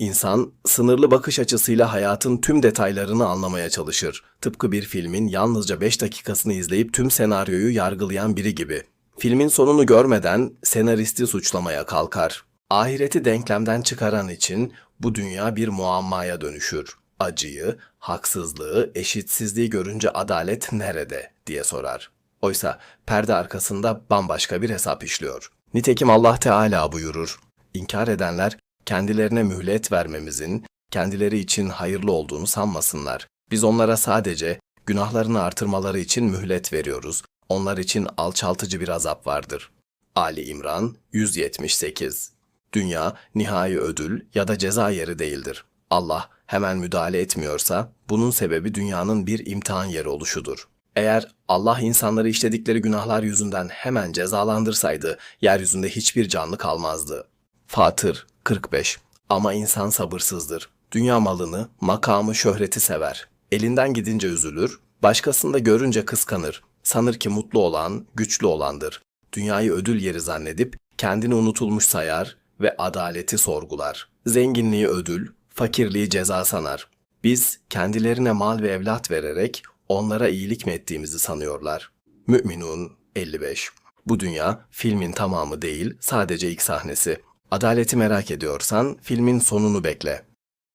İnsan sınırlı bakış açısıyla hayatın tüm detaylarını anlamaya çalışır. Tıpkı bir filmin yalnızca 5 dakikasını izleyip tüm senaryoyu yargılayan biri gibi. Filmin sonunu görmeden senaristi suçlamaya kalkar. Ahireti denklemden çıkaran için bu dünya bir muammaya dönüşür. Acıyı, haksızlığı, eşitsizliği görünce adalet nerede diye sorar. Oysa perde arkasında bambaşka bir hesap işliyor. Nitekim Allah Teala buyurur. İnkar edenler kendilerine mühlet vermemizin kendileri için hayırlı olduğunu sanmasınlar. Biz onlara sadece günahlarını artırmaları için mühlet veriyoruz. Onlar için alçaltıcı bir azap vardır. Ali İmran 178 Dünya nihai ödül ya da ceza yeri değildir. Allah hemen müdahale etmiyorsa bunun sebebi dünyanın bir imtihan yeri oluşudur. Eğer Allah insanları işledikleri günahlar yüzünden hemen cezalandırsaydı yeryüzünde hiçbir canlı kalmazdı. Fatır 45 Ama insan sabırsızdır. Dünya malını, makamı, şöhreti sever. Elinden gidince üzülür, başkasında görünce kıskanır. Sanır ki mutlu olan, güçlü olandır. Dünyayı ödül yeri zannedip kendini unutulmuş sayar ve adaleti sorgular. Zenginliği ödül, fakirliği ceza sanar. Biz kendilerine mal ve evlat vererek onlara iyilik mi ettiğimizi sanıyorlar. Mü'minun 55 Bu dünya filmin tamamı değil, sadece ilk sahnesi. Adaleti merak ediyorsan filmin sonunu bekle.